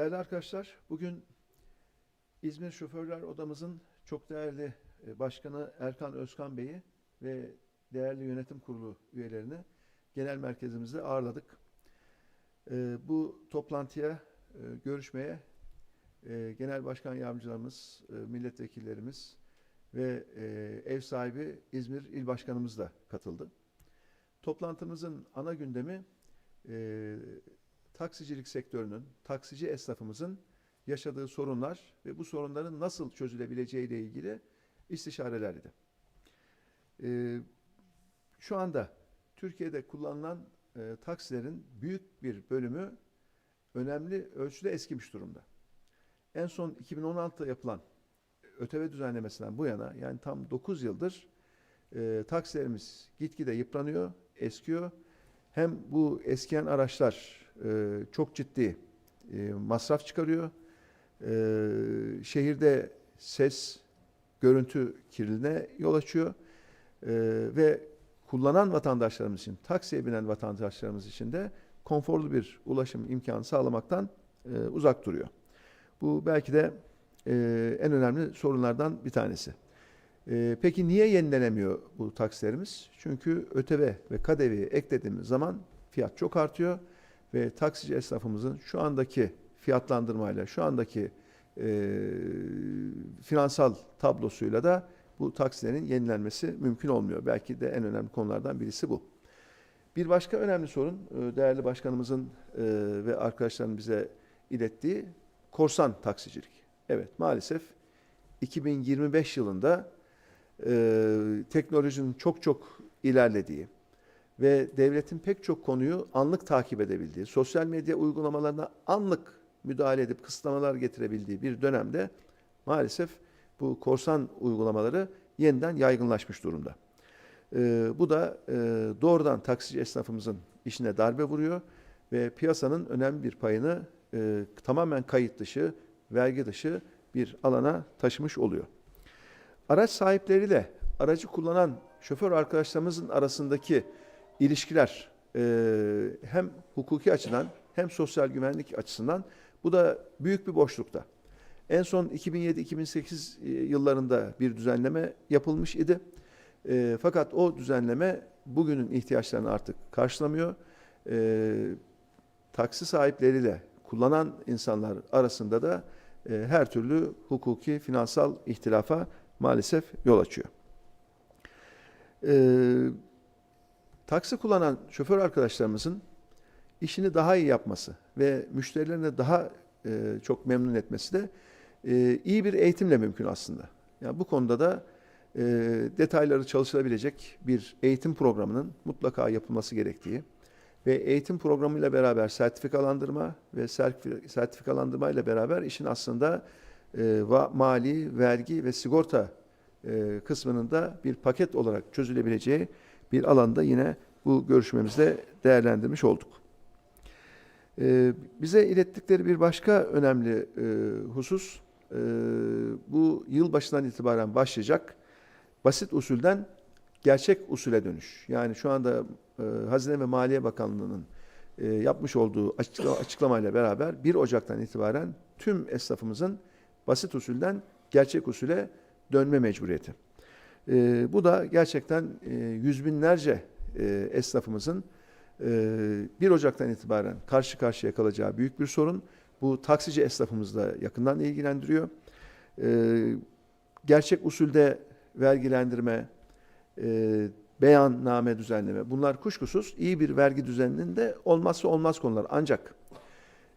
Değerli arkadaşlar, bugün İzmir Şoförler Odamızın çok değerli e, başkanı Erkan Özkan Bey'i ve değerli yönetim kurulu üyelerini genel merkezimizde ağırladık. E, Bu toplantıya, e, görüşmeye genel başkan yardımcılarımız, milletvekillerimiz ve ev sahibi İzmir İl Başkanımız da katıldı. Toplantımızın ana gündemi taksicilik sektörünün, taksici esnafımızın yaşadığı sorunlar ve bu sorunların nasıl çözülebileceği ile ilgili istişarelerdi. Ee, şu anda Türkiye'de kullanılan e, taksilerin büyük bir bölümü önemli ölçüde eskimiş durumda. En son 2016'da yapılan ÖTV düzenlemesinden bu yana yani tam 9 yıldır e, taksilerimiz gitgide yıpranıyor, eskiyor. Hem bu eskiyen araçlar e, çok ciddi e, masraf çıkarıyor. E, şehirde ses, görüntü kirliliğine yol açıyor. E, ve kullanan vatandaşlarımız için, taksiye binen vatandaşlarımız için de konforlu bir ulaşım imkanı sağlamaktan e, uzak duruyor. Bu belki de e, en önemli sorunlardan bir tanesi. E, peki niye yenilenemiyor bu taksilerimiz? Çünkü ÖTV ve KDV'yi eklediğimiz zaman fiyat çok artıyor ve taksici esnafımızın şu andaki fiyatlandırmayla, şu andaki e, finansal tablosuyla da bu taksilerin yenilenmesi mümkün olmuyor. Belki de en önemli konulardan birisi bu. Bir başka önemli sorun, e, değerli başkanımızın e, ve arkadaşların bize ilettiği korsan taksicilik. Evet, maalesef 2025 yılında e, teknolojinin çok çok ilerlediği ve devletin pek çok konuyu anlık takip edebildiği, sosyal medya uygulamalarına anlık müdahale edip kısıtlamalar getirebildiği bir dönemde maalesef bu korsan uygulamaları yeniden yaygınlaşmış durumda. E, bu da e, doğrudan taksici esnafımızın işine darbe vuruyor ve piyasanın önemli bir payını e, tamamen kayıt dışı, vergi dışı bir alana taşımış oluyor. Araç sahipleriyle aracı kullanan şoför arkadaşlarımızın arasındaki ilişkiler e, hem hukuki açıdan hem sosyal güvenlik açısından bu da büyük bir boşlukta. En son 2007-2008 yıllarında bir düzenleme yapılmış idi. E, fakat o düzenleme bugünün ihtiyaçlarını artık karşılamıyor. E, taksi sahipleriyle kullanan insanlar arasında da e, her türlü hukuki, finansal ihtilafa maalesef yol açıyor. Ee, taksi kullanan şoför arkadaşlarımızın işini daha iyi yapması ve müşterilerini daha e, çok memnun etmesi de e, iyi bir eğitimle mümkün aslında. Yani bu konuda da e, detayları çalışılabilecek bir eğitim programının mutlaka yapılması gerektiği ve eğitim programıyla beraber sertifikalandırma ve sertif- sertifikalandırma ile beraber işin aslında e, mali, vergi ve sigorta e, kısmının da bir paket olarak çözülebileceği bir alanda yine bu görüşmemizde değerlendirmiş olduk. E, bize ilettikleri bir başka önemli e, husus e, bu yıl başından itibaren başlayacak basit usulden gerçek usule dönüş. Yani şu anda e, Hazine ve Maliye Bakanlığı'nın e, yapmış olduğu açıklama, açıklamayla beraber 1 Ocak'tan itibaren tüm esnafımızın basit usulden gerçek usule dönme mecburiyeti. E, bu da gerçekten e, yüz binlerce e, esnafımızın e, 1 Ocak'tan itibaren karşı karşıya kalacağı büyük bir sorun. Bu taksici esnafımızı da yakından ilgilendiriyor. E, gerçek usulde vergilendirme, e, beyanname düzenleme bunlar kuşkusuz iyi bir vergi düzeninin de olmazsa olmaz konular. Ancak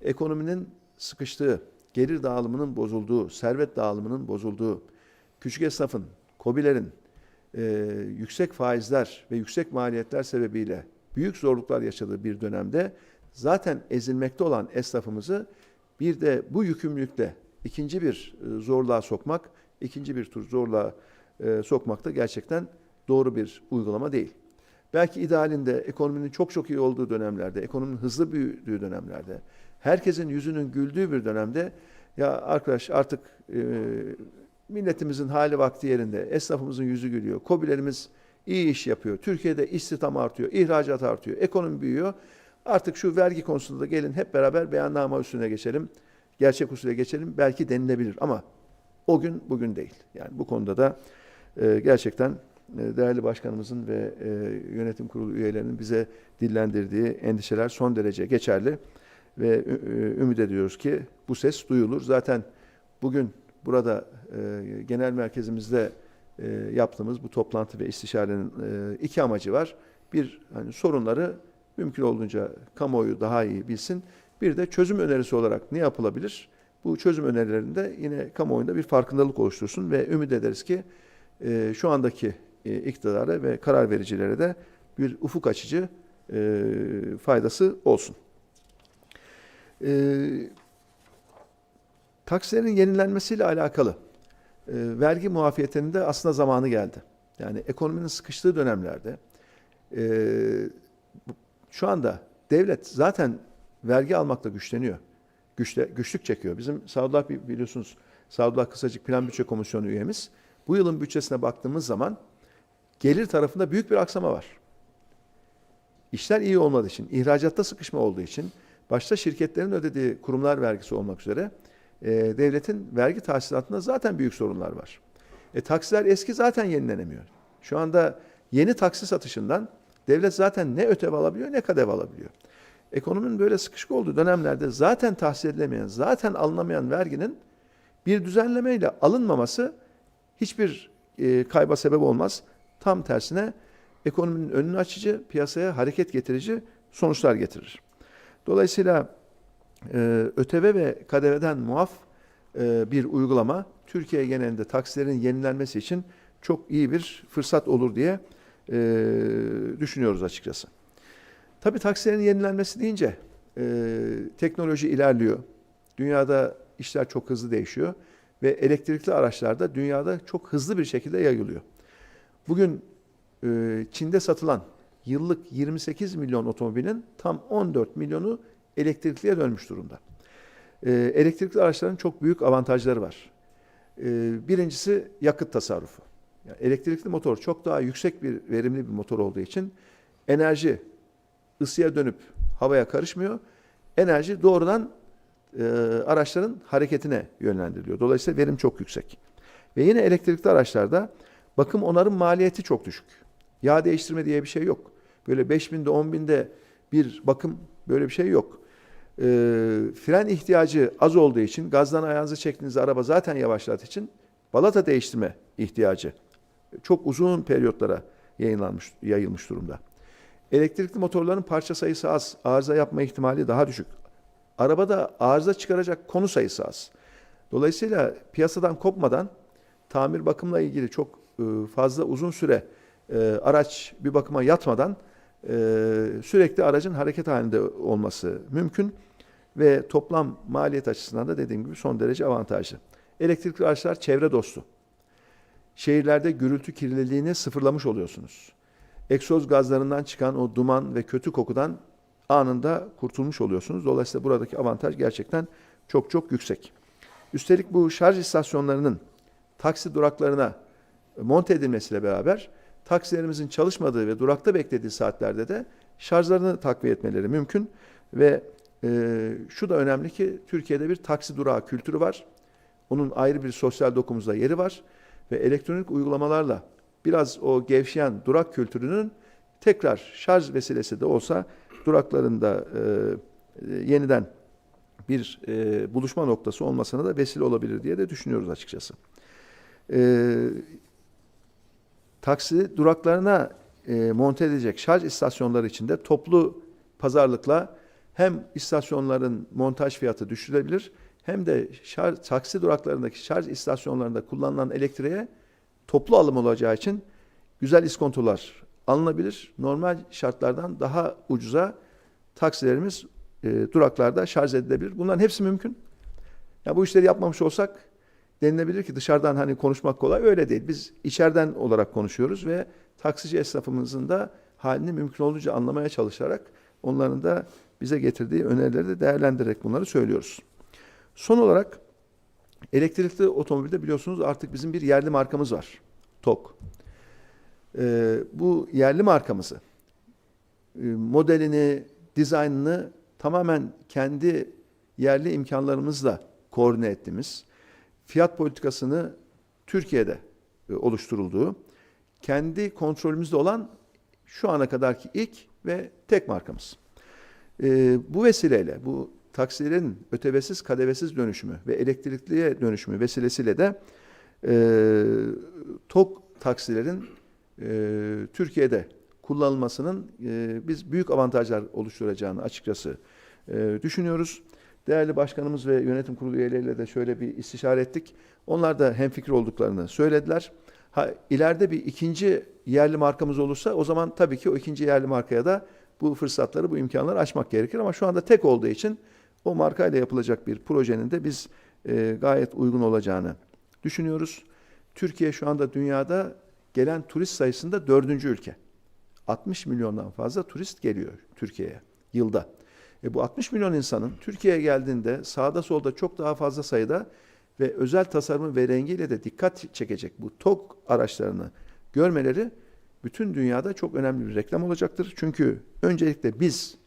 ekonominin sıkıştığı, gelir dağılımının bozulduğu, servet dağılımının bozulduğu, küçük esnafın, kobilerin e, yüksek faizler ve yüksek maliyetler sebebiyle büyük zorluklar yaşadığı bir dönemde zaten ezilmekte olan esnafımızı bir de bu yükümlülükle ikinci bir e, zorluğa sokmak, ikinci bir tur zorluğa e, sokmak da gerçekten doğru bir uygulama değil. Belki idealinde ekonominin çok çok iyi olduğu dönemlerde, ekonominin hızlı büyüdüğü dönemlerde, herkesin yüzünün güldüğü bir dönemde ya arkadaş artık e, milletimizin hali vakti yerinde, esnafımızın yüzü gülüyor, kobilerimiz iyi iş yapıyor, Türkiye'de istihdam artıyor, ihracat artıyor, ekonomi büyüyor. Artık şu vergi konusunda da gelin hep beraber beyanname üstüne geçelim. gerçek usule geçelim belki denilebilir ama o gün bugün değil. Yani bu konuda da e, gerçekten e, değerli başkanımızın ve e, yönetim kurulu üyelerinin bize dillendirdiği endişeler son derece geçerli ve ü- ümit ediyoruz ki bu ses duyulur. Zaten bugün burada e, genel merkezimizde e, yaptığımız bu toplantı ve istişarenin e, iki amacı var. Bir hani sorunları mümkün olduğunca kamuoyu daha iyi bilsin. Bir de çözüm önerisi olarak ne yapılabilir? Bu çözüm önerilerinde yine kamuoyunda bir farkındalık oluştursun ve ümit ederiz ki e, şu andaki e, iktidara ve karar vericilere de bir ufuk açıcı e, faydası olsun. E, taksilerin yenilenmesiyle alakalı e, vergi muafiyetinin de aslında zamanı geldi. Yani ekonominin sıkıştığı dönemlerde e, şu anda devlet zaten vergi almakta güçleniyor. Güçle, güçlük çekiyor. Bizim Sadullah bi- biliyorsunuz Sadullah Kısacık Plan Bütçe Komisyonu üyemiz. Bu yılın bütçesine baktığımız zaman gelir tarafında büyük bir aksama var. İşler iyi olmadığı için, ihracatta sıkışma olduğu için, başta şirketlerin ödediği kurumlar vergisi olmak üzere e, devletin vergi tahsilatında zaten büyük sorunlar var. E, taksiler eski zaten yenilenemiyor. Şu anda yeni taksi satışından devlet zaten ne ötev alabiliyor ne kadev alabiliyor. Ekonominin böyle sıkışık olduğu dönemlerde zaten tahsil edilemeyen, zaten alınamayan verginin bir düzenlemeyle alınmaması hiçbir e, kayba sebep olmaz. Tam tersine ekonominin önünü açıcı, piyasaya hareket getirici sonuçlar getirir. Dolayısıyla e, ÖTV ve KDV'den muaf e, bir uygulama Türkiye genelinde taksilerin yenilenmesi için çok iyi bir fırsat olur diye e, düşünüyoruz açıkçası. Tabii taksilerin yenilenmesi deyince e, teknoloji ilerliyor. Dünyada işler çok hızlı değişiyor ve elektrikli araçlar da dünyada çok hızlı bir şekilde yayılıyor. Bugün e, Çin'de satılan yıllık 28 milyon otomobilin tam 14 milyonu elektrikliye dönmüş durumda. E, elektrikli araçların çok büyük avantajları var. E, birincisi yakıt tasarrufu. Elektrikli motor çok daha yüksek bir verimli bir motor olduğu için enerji ısıya dönüp havaya karışmıyor. Enerji doğrudan e, araçların hareketine yönlendiriliyor. Dolayısıyla verim çok yüksek. Ve yine elektrikli araçlarda bakım onarım maliyeti çok düşük. Yağ değiştirme diye bir şey yok. Böyle 5000'de 10.000'de bir bakım böyle bir şey yok. E, fren ihtiyacı az olduğu için gazdan ayağınızı çektiğinizde araba zaten yavaşlattığı için balata değiştirme ihtiyacı çok uzun periyotlara yayınlanmış, yayılmış durumda. Elektrikli motorların parça sayısı az, arıza yapma ihtimali daha düşük. Arabada arıza çıkaracak konu sayısı az. Dolayısıyla piyasadan kopmadan tamir bakımla ilgili çok e, fazla uzun süre e, araç bir bakıma yatmadan sürekli aracın hareket halinde olması mümkün ve toplam maliyet açısından da dediğim gibi son derece avantajlı. Elektrikli araçlar çevre dostu. Şehirlerde gürültü kirliliğini sıfırlamış oluyorsunuz. Egzoz gazlarından çıkan o duman ve kötü kokudan anında kurtulmuş oluyorsunuz. Dolayısıyla buradaki avantaj gerçekten çok çok yüksek. Üstelik bu şarj istasyonlarının taksi duraklarına monte edilmesiyle beraber taksilerimizin çalışmadığı ve durakta beklediği saatlerde de şarjlarını takviye etmeleri mümkün ve e, şu da önemli ki Türkiye'de bir taksi durağı kültürü var. Onun ayrı bir sosyal dokumuzda yeri var ve elektronik uygulamalarla biraz o gevşeyen durak kültürünün tekrar şarj vesilesi de olsa duraklarında e, e, yeniden bir e, buluşma noktası olmasına da vesile olabilir diye de düşünüyoruz açıkçası. E, taksi duraklarına e, monte edecek şarj istasyonları içinde toplu pazarlıkla hem istasyonların montaj fiyatı düşürülebilir hem de şarj, taksi duraklarındaki şarj istasyonlarında kullanılan elektriğe toplu alım olacağı için güzel iskontolar alınabilir. Normal şartlardan daha ucuza taksilerimiz e, duraklarda şarj edilebilir. Bunların hepsi mümkün. Ya bu işleri yapmamış olsak denilebilir ki dışarıdan hani konuşmak kolay öyle değil. Biz içeriden olarak konuşuyoruz ve taksici esnafımızın da halini mümkün olduğunca anlamaya çalışarak onların da bize getirdiği önerileri de değerlendirerek bunları söylüyoruz. Son olarak elektrikli otomobilde biliyorsunuz artık bizim bir yerli markamız var. TOK. Ee, bu yerli markamızı e, modelini, dizaynını tamamen kendi yerli imkanlarımızla koordine ettiğimiz, fiyat politikasını Türkiye'de e, oluşturulduğu, kendi kontrolümüzde olan şu ana kadarki ilk ve tek markamız. E, bu vesileyle bu taksilerin ötevesiz kadevesiz dönüşümü ve elektrikliye dönüşümü vesilesiyle de e, TOK taksilerin Türkiye'de kullanılmasının biz büyük avantajlar oluşturacağını açıkçası düşünüyoruz. Değerli başkanımız ve yönetim kurulu üyeleriyle de şöyle bir istişare ettik. Onlar da hemfikir olduklarını söylediler. Ha, ileride bir ikinci yerli markamız olursa o zaman tabii ki o ikinci yerli markaya da bu fırsatları, bu imkanları açmak gerekir. Ama şu anda tek olduğu için o markayla yapılacak bir projenin de biz e, gayet uygun olacağını düşünüyoruz. Türkiye şu anda dünyada gelen turist sayısında dördüncü ülke. 60 milyondan fazla turist geliyor Türkiye'ye yılda. E bu 60 milyon insanın Türkiye'ye geldiğinde sağda solda çok daha fazla sayıda ve özel tasarımı ve rengiyle de dikkat çekecek bu TOG araçlarını görmeleri bütün dünyada çok önemli bir reklam olacaktır. Çünkü öncelikle biz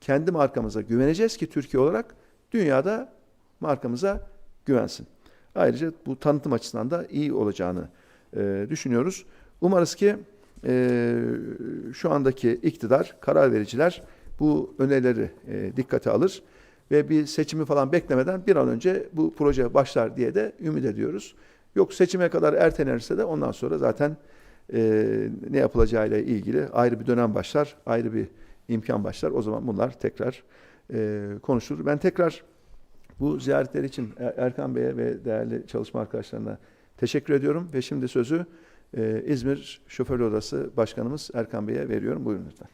kendi markamıza güveneceğiz ki Türkiye olarak dünyada markamıza güvensin. Ayrıca bu tanıtım açısından da iyi olacağını e, düşünüyoruz. Umarız ki e, şu andaki iktidar, karar vericiler bu önerileri e, dikkate alır ve bir seçimi falan beklemeden bir an önce bu proje başlar diye de ümit ediyoruz. Yok seçime kadar ertelenirse de ondan sonra zaten e, ne yapılacağıyla ilgili ayrı bir dönem başlar, ayrı bir imkan başlar. O zaman bunlar tekrar e, konuşulur. Ben tekrar bu ziyaretler için Er- Erkan Bey'e ve değerli çalışma arkadaşlarına teşekkür ediyorum ve şimdi sözü e, İzmir Şoför Odası Başkanımız Erkan Bey'e veriyorum. Buyurun lütfen.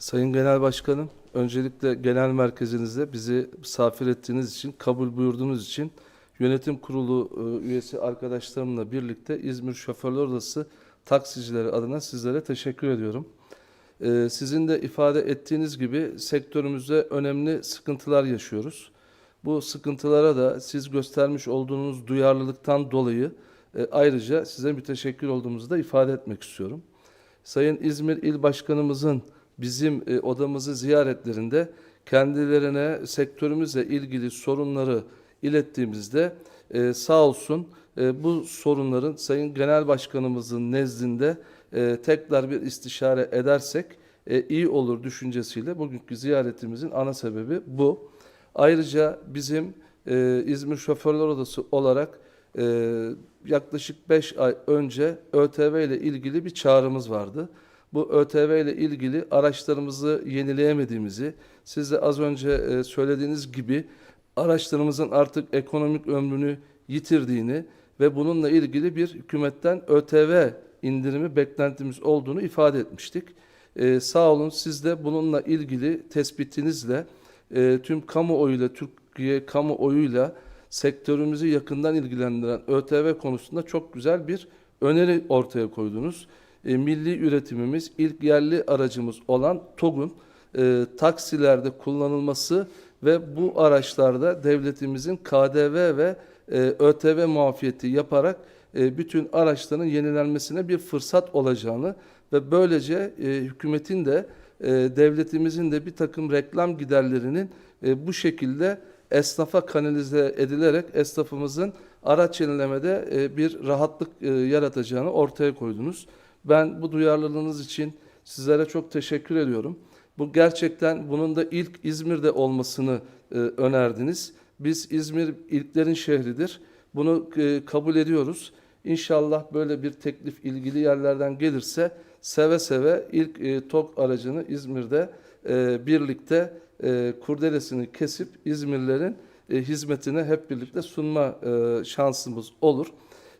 Sayın Genel Başkanım, öncelikle genel merkezinizde bizi misafir ettiğiniz için, kabul buyurduğunuz için yönetim kurulu e, üyesi arkadaşlarımla birlikte İzmir Şoförler Odası taksicileri adına sizlere teşekkür ediyorum. E, Sizin de ifade ettiğiniz gibi sektörümüzde önemli sıkıntılar yaşıyoruz. Bu sıkıntılara da siz göstermiş olduğunuz duyarlılıktan dolayı e, ayrıca size müteşekkir olduğumuzu da ifade etmek istiyorum. Sayın İzmir İl Başkanımızın bizim e, odamızı ziyaretlerinde kendilerine sektörümüzle ilgili sorunları ilettiğimizde e, sağ olsun e, bu sorunların Sayın Genel Başkanımızın nezdinde tekrar bir istişare edersek iyi olur düşüncesiyle bugünkü ziyaretimizin ana sebebi bu. Ayrıca bizim İzmir Şoförler Odası olarak yaklaşık 5 ay önce ÖTV ile ilgili bir çağrımız vardı. Bu ÖTV ile ilgili araçlarımızı yenileyemediğimizi, siz de az önce e, söylediğiniz gibi araçlarımızın artık ekonomik ömrünü yitirdiğini ve bununla ilgili bir hükümetten ÖTV indirimi beklentimiz olduğunu ifade etmiştik. E, sağ olun siz de bununla ilgili tespitinizle e, tüm kamuoyuyla, Türkiye kamuoyuyla sektörümüzü yakından ilgilendiren ÖTV konusunda çok güzel bir öneri ortaya koydunuz. E, milli üretimimiz, ilk yerli aracımız olan TOG'un e, taksilerde kullanılması ve bu araçlarda devletimizin KDV ve e, ÖTV muafiyeti yaparak e, bütün araçların yenilenmesine bir fırsat olacağını ve böylece e, hükümetin de e, devletimizin de bir takım reklam giderlerinin e, bu şekilde esnafa kanalize edilerek esnafımızın araç yenilemede e, bir rahatlık e, yaratacağını ortaya koydunuz. Ben bu duyarlılığınız için sizlere çok teşekkür ediyorum. Bu gerçekten bunun da ilk İzmir'de olmasını e, önerdiniz. Biz İzmir ilklerin şehridir. Bunu e, kabul ediyoruz. İnşallah böyle bir teklif ilgili yerlerden gelirse seve seve ilk e, TOG aracını İzmir'de e, birlikte e, kurdelesini kesip İzmirlilerin e, hizmetine hep birlikte sunma e, şansımız olur.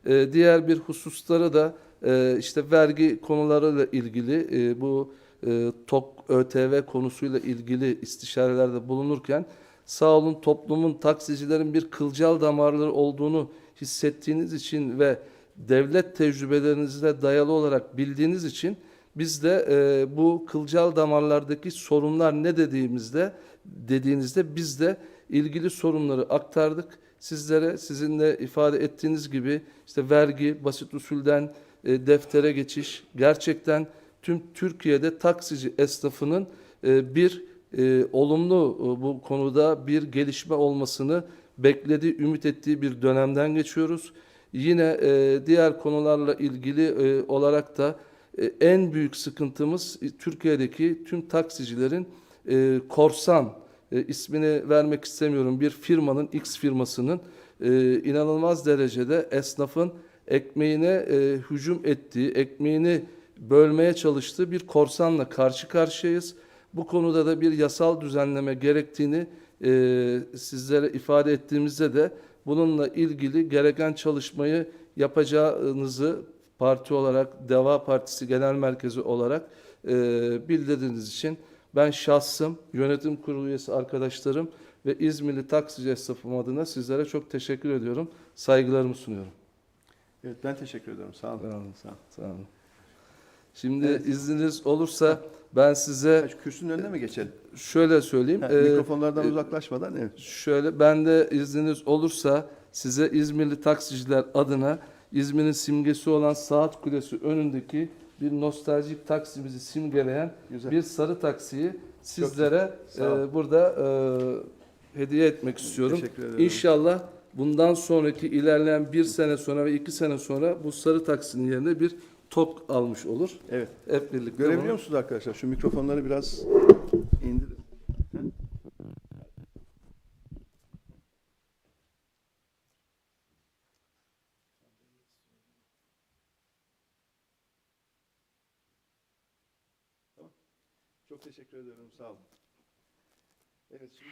E, diğer bir hususları da e, işte vergi konularıyla ilgili e, bu e, TOK ÖTV konusuyla ilgili istişarelerde bulunurken sağ olun toplumun taksicilerin bir kılcal damarları olduğunu hissettiğiniz için ve devlet tecrübelerinizle dayalı olarak bildiğiniz için biz de e, bu kılcal damarlardaki sorunlar ne dediğimizde dediğinizde biz de ilgili sorunları aktardık. Sizlere sizin de ifade ettiğiniz gibi işte vergi, basit usulden e, deftere geçiş gerçekten tüm Türkiye'de taksici esnafının e, bir e, olumlu e, bu konuda bir gelişme olmasını beklediği, ümit ettiği bir dönemden geçiyoruz. Yine e, diğer konularla ilgili e, olarak da e, en büyük sıkıntımız e, Türkiye'deki tüm taksicilerin e, korsan e, ismini vermek istemiyorum bir firmanın X firmasının e, inanılmaz derecede esnafın ekmeğine e, hücum ettiği, ekmeğini bölmeye çalıştığı bir korsanla karşı karşıyayız. Bu konuda da bir yasal düzenleme gerektiğini e, sizlere ifade ettiğimizde de bununla ilgili gereken çalışmayı yapacağınızı parti olarak, Deva Partisi Genel Merkezi olarak e, bildirdiğiniz için ben şahsım, yönetim kurulu üyesi arkadaşlarım ve İzmirli taksici esnafım adına sizlere çok teşekkür ediyorum. Saygılarımı sunuyorum. Evet ben teşekkür ederim. Sağ olun. Sağ olun. Sağ olun. Sağ olun. Şimdi Evet. izniniz olursa ben size Şu kürsünün önüne mi geçelim? şöyle söyleyeyim. Ha, Ee, mikrofonlardan e, uzaklaşmadan evet. Şöyle ben de izniniz olursa size İzmirli taksiciler adına İzmir'in simgesi olan Saat Kulesi önündeki bir nostaljik taksimizi simgeleyen Güzel. bir sarı taksiyi sizlere e, burada e, hediye etmek istiyorum. Teşekkür ederim. İnşallah bundan sonraki ilerleyen bir sene sonra ve iki sene sonra bu sarı taksinin yerine bir tok almış olur. Evet. Hep birlikte Görebiliyor bunu- musunuz arkadaşlar? Şu mikrofonları biraz indirin. Çok teşekkür ederim. Sağ olun. Evet şimdi